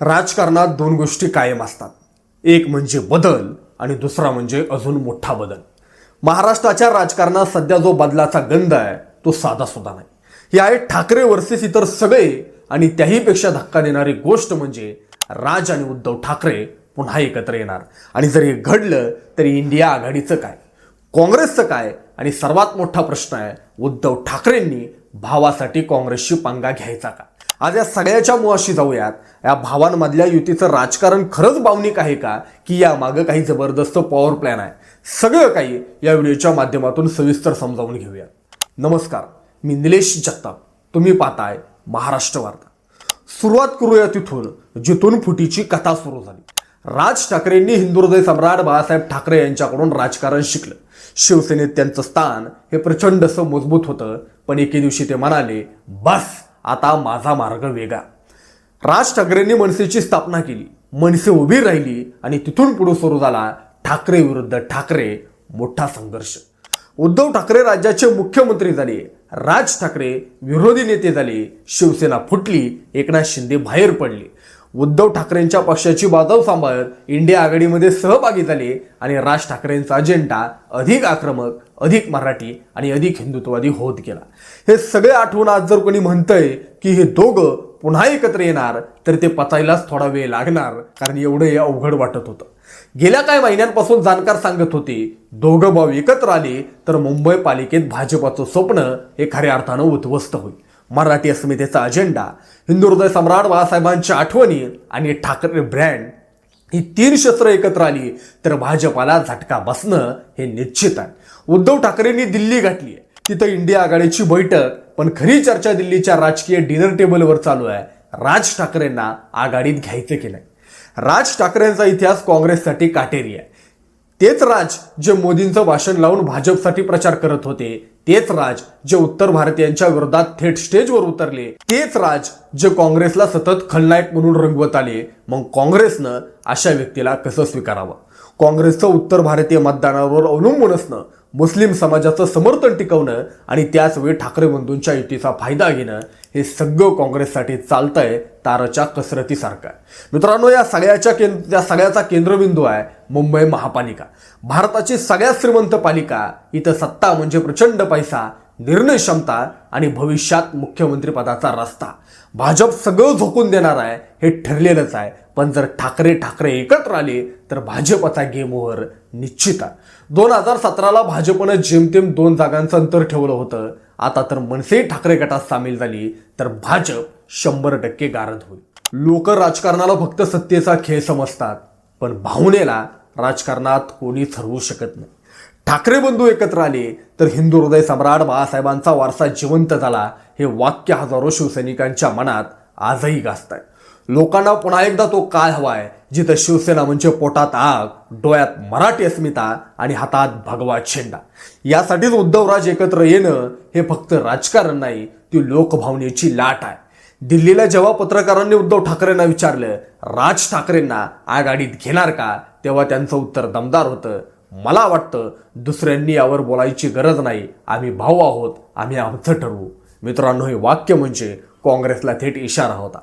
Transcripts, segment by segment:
राजकारणात दोन गोष्टी कायम असतात. एक म्हणजे बदल आणि दुसरा म्हणजे अजून मोठा बदल. महाराष्ट्राच्या राजकारणात सध्या जो बदलाचा गंध आहे तो साधा सुद्धा नाही. हे आहे ठाकरे वर्सेस इतर सगळे आणि त्याहीपेक्षा धक्का देणारी गोष्ट म्हणजे राज आणि उद्धव ठाकरे पुन्हा एकत्र येणार. आणि जर हे घडलं तरी इंडिया आघाडीचं काय? काँग्रेसचं काय? आणि सर्वात मोठा प्रश्न आहे उद्धव ठाकरेंनी भावासाठी काँग्रेसची पंगा घ्यायचा का? आज या सगळ्याच्या मुळाशी जाऊयात. या भावांमधल्या युतीचं राजकारण खरंच भावनिक आहे का? की या मागं काही जबरदस्त पॉवर प्लॅन आहे? सगळं काही या व्हिडिओच्या माध्यमातून सविस्तर समजावून घेऊया नमस्कार. मी निलेश जगताप. तुम्ही पाहताय महाराष्ट्र वार्ता. सुरुवात करूया तिथून जिथून फुटीची कथा सुरू झाली. राज ठाकरेंनी हिंदुदय सम्राट बाळासाहेब ठाकरे यांच्याकडून राजकारण शिकलं. शिवसेनेत त्यांचं स्थान हे प्रचंड असं मजबूत होतं पण एके दिवशी ते म्हणाले बस आता माझा मार्ग वेगळा राज ठाकरेंनी मनसेची स्थापना केली. मनसे उभी राहिली आणि तिथून पुढे सुरू झाला ठाकरे विरुद्ध ठाकरे मोठा संघर्ष. उद्धव ठाकरे राज्याचे मुख्यमंत्री झाले. राज ठाकरे विरोधी नेते झाले. शिवसेना फुटली. एकनाथ शिंदे बाहेर पडले. उद्धव ठाकरेंच्या पक्षाची बाजव सांभाळत इंडिया आघाडीमध्ये सहभागी झाले आणि राज ठाकरेंचा अजेंडा अधिक आक्रमक अधिक मराठी आणि अधिक हिंदुत्ववादी होत गेला. हे सगळे आठवून आज जर कोणी म्हणतंय की हे दोघं पुन्हा एकत्र येणार तर ते पचायलाच थोडा वेळ लागणार कारण एवढं हे अवघड वाटत होतं. गेल्या काही महिन्यांपासून जाणकार सांगत होते दोघं भाऊ एकत्र आले तर मुंबई पालिकेत भाजपाचं स्वप्न हे खऱ्या अर्थानं उद्ध्वस्त होईल. मराठी अस्मितेचा अजेंडा हिंदू हृदय सम्राट बाळासाहेबांच्या आठवणी आणि ठाकरे ब्रँड ही तीन शस्त्र एकत्र आली तर भाजपाला झटका बसणं हे निश्चित आहे. उद्धव ठाकरेंनी दिल्ली गाठली आहे. तिथं इंडिया आघाडीची बैठक पण खरी चर्चा दिल्लीच्या राजकीय डिनर टेबलवर चालू आहे. राज ठाकरेंना आघाडीत घ्यायचं केलंय राज ठाकरेंचा इतिहास काँग्रेससाठी काटेरी आहे. तेच राज जे मोदींचं भाषण लावून भाजपसाठी प्रचार करत होते तेच राज जे उत्तर भारतीयांच्या विरोधात थेट स्टेजवर उतरले. तेच राज जे काँग्रेसला सतत खलनायक म्हणून रंगवत आले. मग काँग्रेसनं अशा व्यक्तीला कसं स्वीकारावं? काँग्रेसचं उत्तर भारतीय मतदानावर अवलंबून असणं मुस्लिम समाजाचं समर्थन टिकवणं आणि त्याच वेळी ठाकरे बंधूंच्या युतीचा फायदा घेणं हे सगळं काँग्रेससाठी चालतंय ताराच्या कसरतीसारखं. आहे मित्रांनो या सगळ्याच्या केंद्र या सगळ्याचा केंद्रबिंदू आहे मुंबई महापालिका. भारताची सगळ्यात श्रीमंत पालिका इथं सत्ता म्हणजे प्रचंड पैसा निर्णय क्षमता आणि भविष्यात मुख्यमंत्री पदाचा रस्ता. भाजप सगळं झोकून देणार आहे हे ठरलेलंच आहे. पण जर ठाकरे ठाकरे एकत्र आले तर भाजपचा गेम ओव्हर निश्चित आहे. दोन हजार सतराला भाजपनं जेमतेम दोन जागांचं अंतर ठेवलं होतं. आता तर मनसे ठाकरे गटात सामील झाली तर भाजप शंभर टक्के गारद होईल. लोक राजकारणाला फक्त सत्तेचा खेळ समजतात पण भावनेला राजकारणात कोणी ठरवू शकत नाही. ठाकरे बंधू एकत्र आले तर हिंदू हृदय सम्राट बाळासाहेबांचा वारसा जिवंत झाला हे वाक्य हजारो शिवसैनिकांच्या मनात आजही गाजत आहे लोकांना पुन्हा एकदा तो काळ हवाय जिथं शिवसेना म्हणजे पोटात आग डोळ्यात मराठी अस्मिता आणि हातात भगवा झेंडा. यासाठीच उद्धवराज एकत्र येणं हे फक्त राजकारण नाही ती लोकभावनेची लाट आहे. दिल्लीला जेव्हा पत्रकारांनी उद्धव ठाकरेंना विचारलं राज ठाकरेंना आघाडीत घेणार का? तेव्हा त्यांचं उत्तर दमदार होतं. मला वाटतं दुसऱ्यांनी यावर बोलायची गरज नाही. आम्ही भाऊ आहोत आम्ही आमचं ठरवू. मित्रांनो हे वाक्य म्हणजे काँग्रेसला थेट इशारा होता.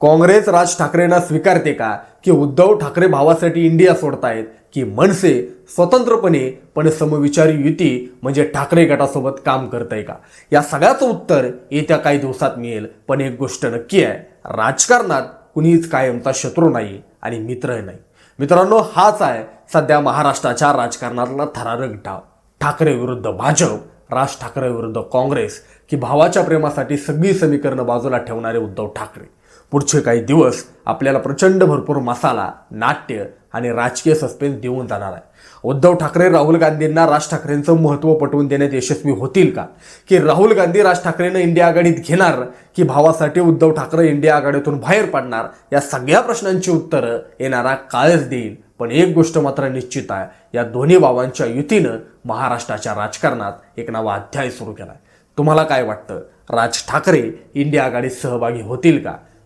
काँग्रेस राज ठाकरेंना स्वीकारते का? की उद्धव ठाकरे भावासाठी इंडिया सोडतायत? की मनसे स्वतंत्रपणे पण समविचारी युती म्हणजे ठाकरे गटासोबत काम करतंय का? या सगळ्याचं उत्तर येत्या काही दिवसात मिळेल. पण एक गोष्ट नक्की आहे राजकारणात कुणीच कायमचा शत्रू नाही आणि मित्रही नाही. मित्रांनो हाच आहे सध्या महाराष्ट्राच्या राजकारणातला थरारक डाव. ठाकरे विरुद्ध भाजप राज ठाकरे विरुद्ध काँग्रेस की भावाच्या प्रेमासाठी सगळी समीकरणं बाजूला ठेवणारे उद्धव ठाकरे. पुढचे काही दिवस आपल्याला प्रचंड भरपूर मसाला नाट्य आणि राजकीय सस्पेन्स देऊन जाणार आहे. उद्धव ठाकरे राहुल गांधींना राज ठाकरेंचं महत्त्व पटवून देण्यात यशस्वी होतील का? की राहुल गांधी राज ठाकरेंना इंडिया आघाडीत घेणार की भावासाठी उद्धव ठाकरे इंडिया आघाडीतून बाहेर पडणार? या सगळ्या प्रश्नांची उत्तरं येणारा काळच देईल. पण एक गोष्ट मात्र निश्चित आहे या दोन्ही भावांच्या युतीनं महाराष्ट्राच्या राजकारणात एक नवा अध्याय सुरू केला तुम्हाला काय वाटतं? राज ठाकरे इंडिया आघाडीत सहभागी होतील का?